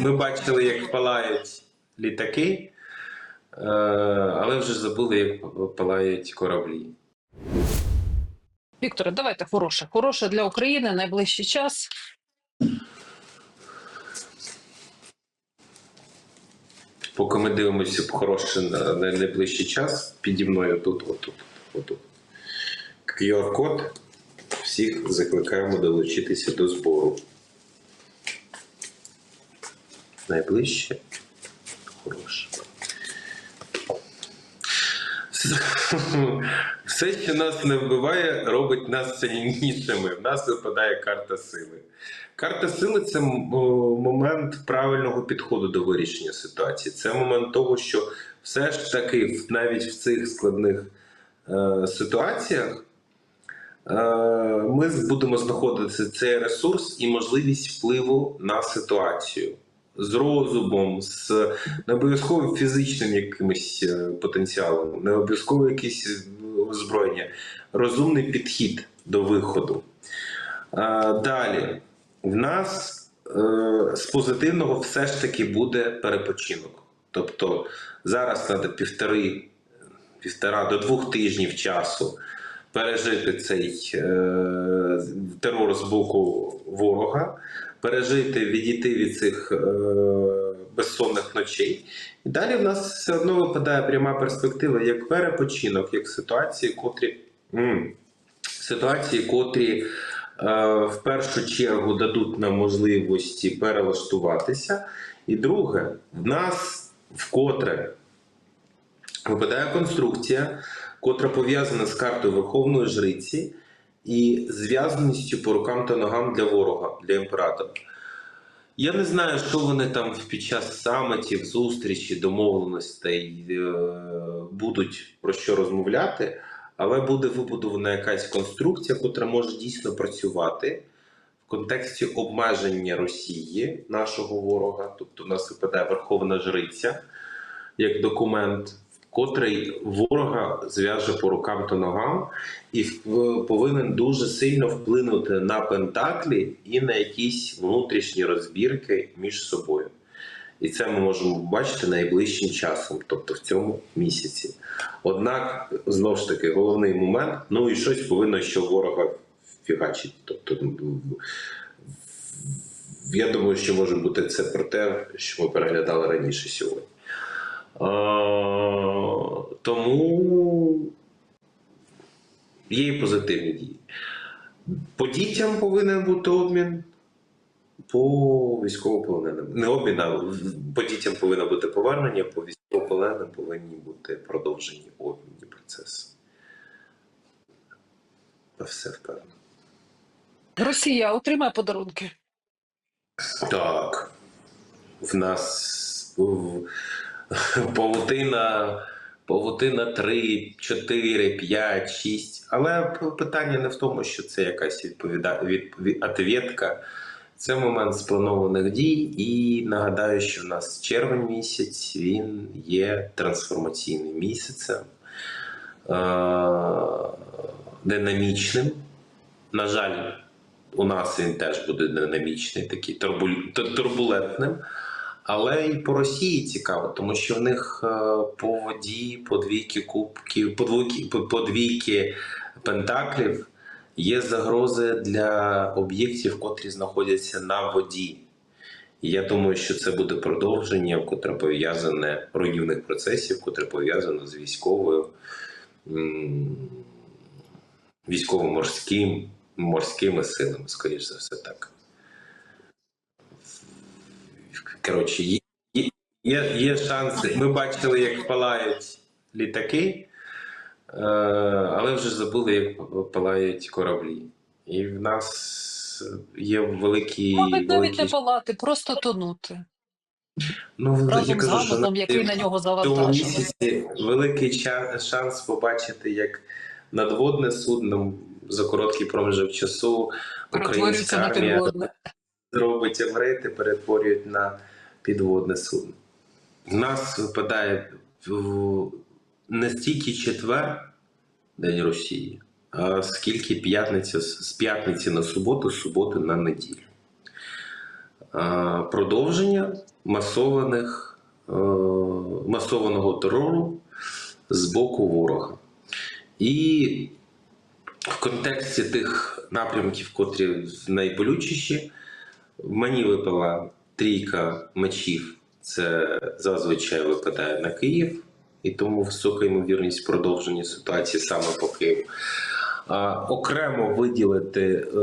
ми бачили, як палають літаки, е, але вже забули, як палають кораблі. Вікторе, давайте хороше. Хороше для України найближчий час. Поки ми дивимося хороше на на найближчий час, піді мною тут, отут, отут. QR-код. Всіх закликаємо долучитися до збору. Найближче хороше. Все, що нас не вбиває, робить нас сильнішими. В нас випадає карта сили. Карта сили це момент правильного підходу до вирішення ситуації. Це момент того, що все ж таки, навіть в цих складних е, ситуаціях, е, ми будемо знаходити цей ресурс і можливість впливу на ситуацію. З розумом, з не обов'язково фізичним якимось е, потенціалом, не обов'язково якесь е, озброєння, розумний підхід до виходу. Е, Далі, в нас е, з позитивного все ж таки буде перепочинок. Тобто зараз треба півтори, півтора до двох тижнів часу пережити цей е, терор з боку ворога, пережити, відійти від цих е, безсонних ночей. І далі в нас все одно випадає пряма перспектива як перепочинок, як ситуації, котрі. м, ситуації, котрі е, в першу чергу дадуть нам можливості перелаштуватися. І друге, в нас вкотре випадає конструкція, котра пов'язана з картою Верховної Жриці і зв'язаністю по рукам та ногам для ворога, для імператора. Я не знаю, що вони там під час самітів, зустрічі, домовленостей е, будуть про що розмовляти, але буде вибудована якась конструкція, котра може дійсно працювати в контексті обмеження Росії, нашого ворога. Тобто, в нас випадає Верховна Жриця як документ, котрий ворога зв'яже по рукам та ногам, і повинен дуже сильно вплинути на пентаклі і на якісь внутрішні розбірки між собою. І це ми можемо побачити найближчим часом, тобто в цьому місяці. Однак, знову ж таки, головний момент: ну і щось повинно що ворога фігачить. Тобто, я думаю, що може бути це про те, що ми переглядали раніше сьогодні. Тому є і позитивні дії. По дітям повинен бути обмін по військовополоненим. Не обмін, а по дітям повинно бути повернення, по військовополоненим повинні бути продовжені обмінні процеси. Все впевнено. Росія отримає подарунки. Так. В нас в- павутина, павутина 3, 4, 5, 6. Але питання не в тому, що це якась відповіда... від... Це момент спланованих дій, і нагадаю, що в нас червень місяць він є трансформаційним місяцем, е- динамічним. На жаль, у нас він теж буде динамічний, такий турбулентним. Але і по Росії цікаво, тому що в них е, по воді, по двійки кубків, по двійки, по, двійки пентаклів є загрози для об'єктів, котрі знаходяться на воді. Я думаю, що це буде продовження, котре пов'язане руйнівних процесів, котре пов'язане з військовою військово-морським морськими силами, скоріш за все так. Коротше, є, є, є, шанси. Ми бачили, як палають літаки, е, але вже забули, як палають кораблі. І в нас є великі. Можуть навіть великі... не палати, просто тонути. Ну, Разом з кажу, що гамоном, який на нього завантажений. великий ча- шанс побачити, як надводне судно за короткий проміжок часу українська армія підводне. робить еврейти, перетворюють на підводне судно. В нас випадає не стільки четвер, День Росії, а скільки п'ятниця з п'ятниці на суботу, з суботи на неділю. продовження масованих, е, масованого терору з боку ворога. І в контексті тих напрямків, котрі найболючіші, мені випала трійка мечів. Це зазвичай випадає на Київ, і тому висока ймовірність продовження ситуації саме по Києву. А, окремо виділити е,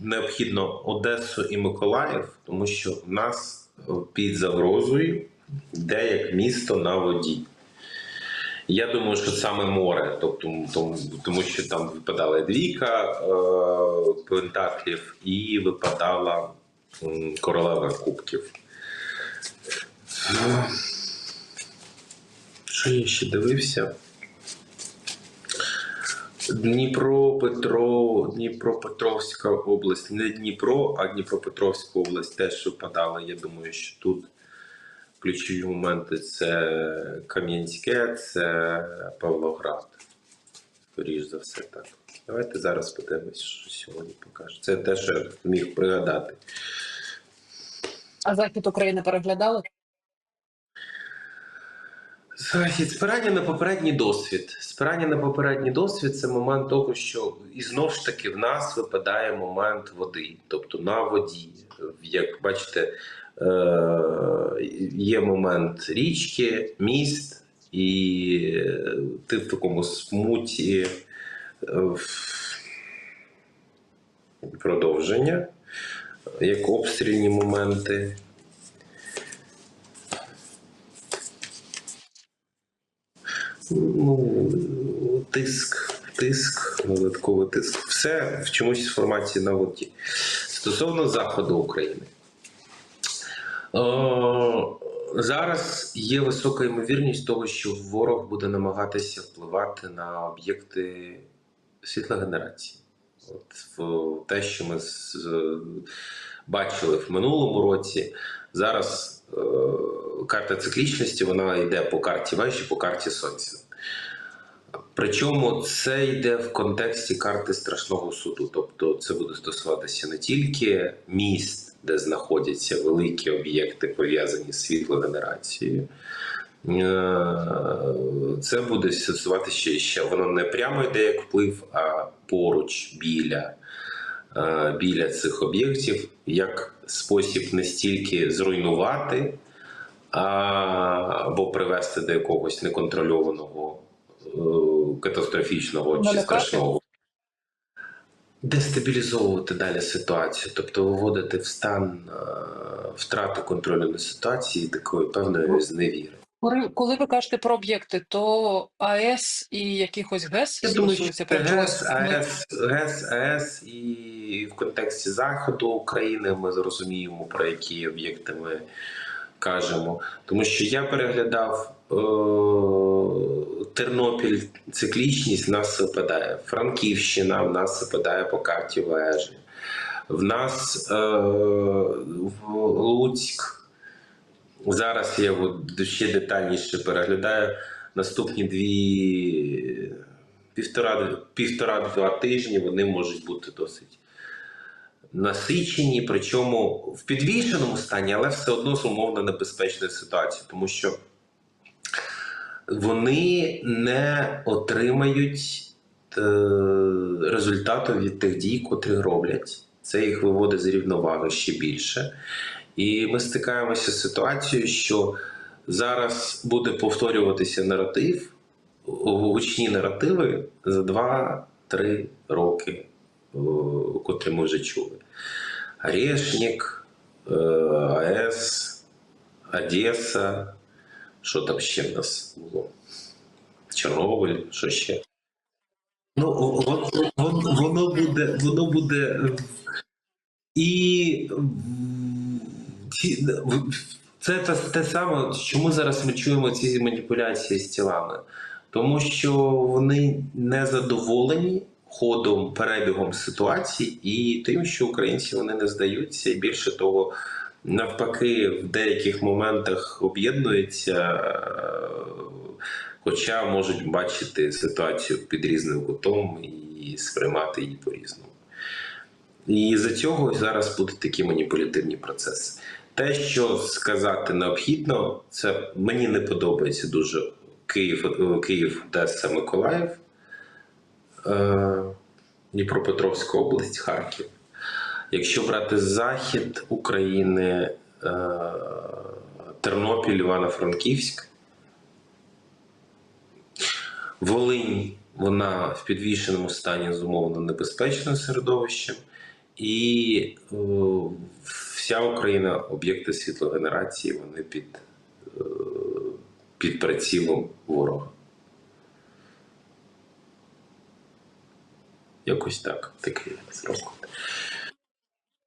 необхідно Одесу і Миколаїв, тому що в нас під загрозою йде як місто на воді. Я думаю, що саме море, тобто тому, тому що там випадала двійка е, пентаклів і випадала королева кубків. Що я ще дивився? Дніпро, Петро, Дніпропетровська область, не Дніпро, а Дніпропетровська область теж випадала. Я думаю, що тут ключові моменти це Кам'янське, це Павлоград. Скоріш за все так. Давайте зараз подивимось, що сьогодні покаже. Це те, що я міг пригадати. А захід України переглядали? Захід, спирання на попередній досвід. Спирання на попередній досвід це момент того, що і знову ж таки в нас випадає момент води, тобто на воді. Як бачите, е, є момент річки, міст, і е, ти в такому смуті е, продовження, як обстрільні моменти. Ну, тиск, тиск, додатковий тиск. Все в чомусь форматі на воді. Стосовно заходу України. О, зараз є висока ймовірність того, що ворог буде намагатися впливати на об'єкти світлогенерації. От в те, що ми з, бачили в минулому році, зараз е, карта циклічності вона йде по карті вежі, по карті сонця. Причому це йде в контексті карти страшного суду. Тобто це буде стосуватися не тільки міст, де знаходяться великі об'єкти, пов'язані з світлогенерацією. Е, Це буде стосуватися ще, ще воно не прямо йде як вплив, а поруч біля, е, біля цих об'єктів, як спосіб не стільки зруйнувати або привести до якогось неконтрольованого е, катастрофічного чи страшного. Дестабілізовувати далі ситуацію, тобто виводити в стан е, втрати контролю над ситуацією такої певної зневіри. Коли- ви кажете про об'єкти, то АЕС і якихось ГЕС Я думаю, що це ГЕС. АЕС, ГЕС, АЕС і в контексті заходу України ми зрозуміємо, про які об'єкти ми кажемо. Тому що я переглядав е- Тернопіль, циклічність в нас випадає. Франківщина в нас випадає по карті вежі. В нас е- в Луцьк. Зараз я от ще детальніше переглядаю наступні дві півтора, півтора-два тижні вони можуть бути досить насичені, причому в підвішеному стані, але все одно з умовно небезпечної ситуації, тому що вони не отримають е, результату від тих дій, котрі роблять. Це їх виводить з рівноваги ще більше. І ми стикаємося з ситуацією, що зараз буде повторюватися наратив, гучні наративи за 2-3 роки, котрі ми вже чули. Орешник, е, АЕС, Одеса, що там ще в нас було? Чорнобиль, що ще? Ну, воно, воно, буде, воно буде і це те, те саме, чому зараз ми чуємо ці маніпуляції з тілами. Тому що вони не задоволені ходом, перебігом ситуації і тим, що українці вони не здаються, і більше того, навпаки, в деяких моментах об'єднуються, е, хоча можуть бачити ситуацію під різним кутом і сприймати її по-різному. І за цього зараз будуть такі маніпулятивні процеси. Те, що сказати необхідно, це мені не подобається дуже Київ, Київ, Одеса, Миколаїв, Дніпропетровська область, Харків. Якщо брати захід України, е, Тернопіль, Івано-Франківськ, Волинь, вона в підвішеному стані зумовлено небезпечним середовищем, і е, вся Україна, об'єкти світлогенерації, вони під, е, під прицілом ворога. Якось так, такий розклад.